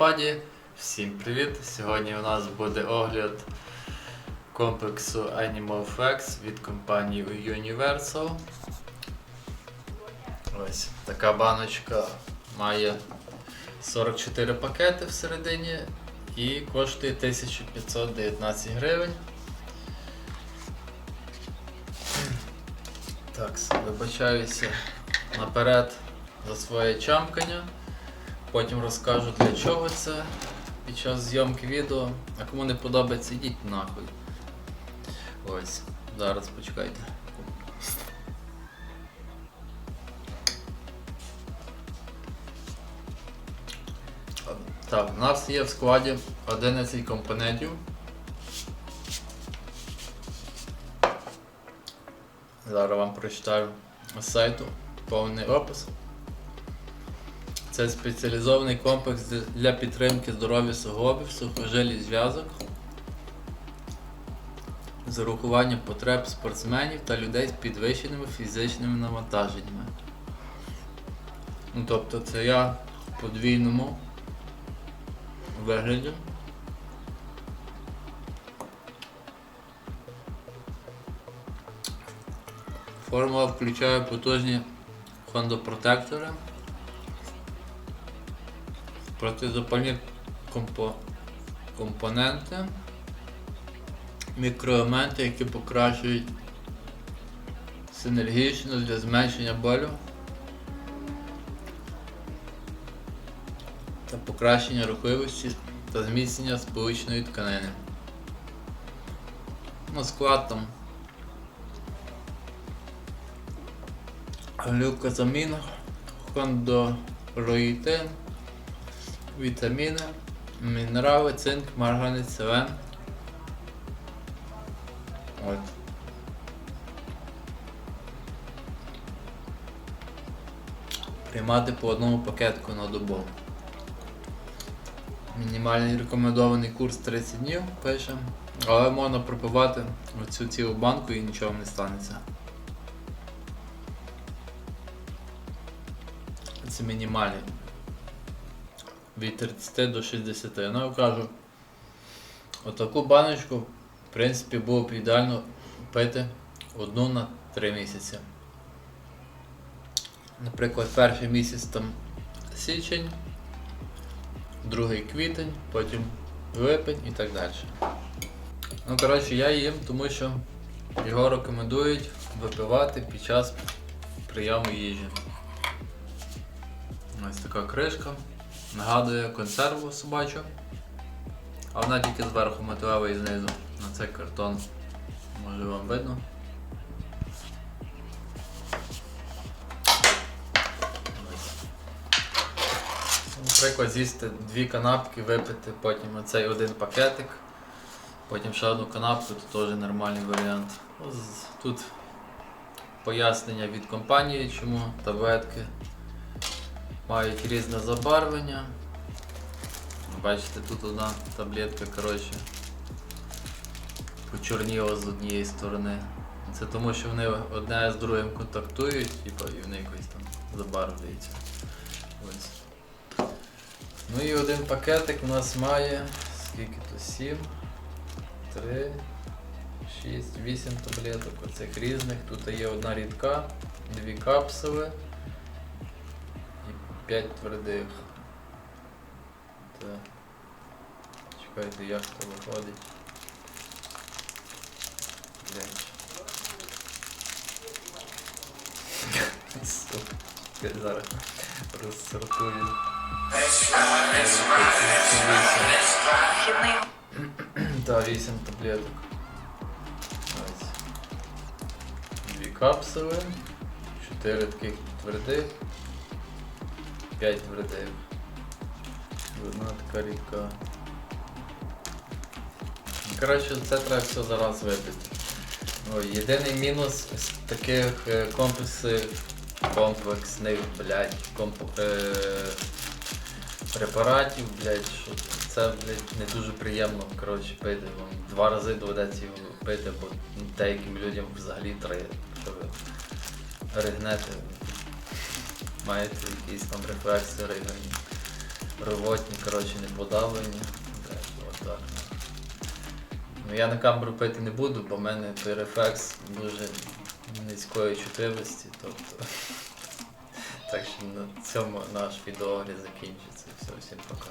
Геймпаді. Всім привіт! Сьогодні у нас буде огляд комплексу Animal Flex від компанії Universal. Ось така баночка має 44 пакети всередині і коштує 1519 гривень. Так, вибачаюся наперед за своє чамкання. Потім розкажу для чого це під час зйомки відео. А кому не подобається, йдіть нахуй. Ось, зараз почекайте. Так, у нас є в складі 11 компонентів. Зараз вам прочитаю з сайту повний опис. Це спеціалізований комплекс для підтримки здоров'я суглобів, сухожилій зв'язок з урахуванням потреб спортсменів та людей з підвищеними фізичними навантаженнями. Ну, тобто це я в подвійному вигляді. Формула включає потужні хондопротектори, протизапальні компо... компоненти, мікроелементи, які покращують синергічно для зменшення болю та покращення рухливості та зміцнення сполучної тканини. Ну, склад там глюкозамін, хондроїтин, вітаміни, мінерали, цинк, марганець, селен. От. Приймати по одному пакетку на добу. Мінімальний рекомендований курс 30 днів пише, але можна пропивати оцю цілу банку і нічого не станеться. Це мінімальний. Від 30 до 60. Ну я кажу, отаку баночку, в принципі, було б ідеально пити одну на 3 місяці. Наприклад, перший місяць там січень, другий квітень, потім липень і так далі. Ну, коротше, я їм, тому що його рекомендують випивати під час прийому їжі. Ось така кришка. Нагадує консерву собачу. А вона тільки зверху металева і знизу. На цей картон. Може вам видно. Наприклад, з'їсти дві канапки, випити потім оцей один пакетик, потім ще одну канапку, це теж нормальний варіант. Ось Тут пояснення від компанії, чому таблетки мають різне забарвлення. Бачите, тут одна таблетка коротше, почорніла з однієї сторони. Це тому, що вони одне з другим контактують типу, і вони якось там забарвлюються. Ну і один пакетик у нас має скільки то 7, 3, 6, 8 таблеток оцих різних. Тут є одна рідка, дві капсули. 5 твердих. Так. Чекайте, як то виходить. Блять. Сука. Я зараз розсортую. Так, 8 таблеток. Ось. Дві капсули. 4 таких твердих. 5 твердих. І Одна така рідка. Це треба все зараз випити. Ну, єдиний мінус з таких е, комплексів, комплексних, блядь, комп, е, препаратів, блядь, що це, блядь, не дуже приємно, коротше, пити. Вам Два рази доведеться його пити, бо деяким людям взагалі три, що ви ригнете, маєте якісь там рефлекси ригання. рвотні, коротше, не подавлені. Ну я на камеру пити не буду, бо в мене той рефлекс дуже низької чутливості. Тобто. Так що на цьому наш відеогляд закінчиться. Все, всім пока.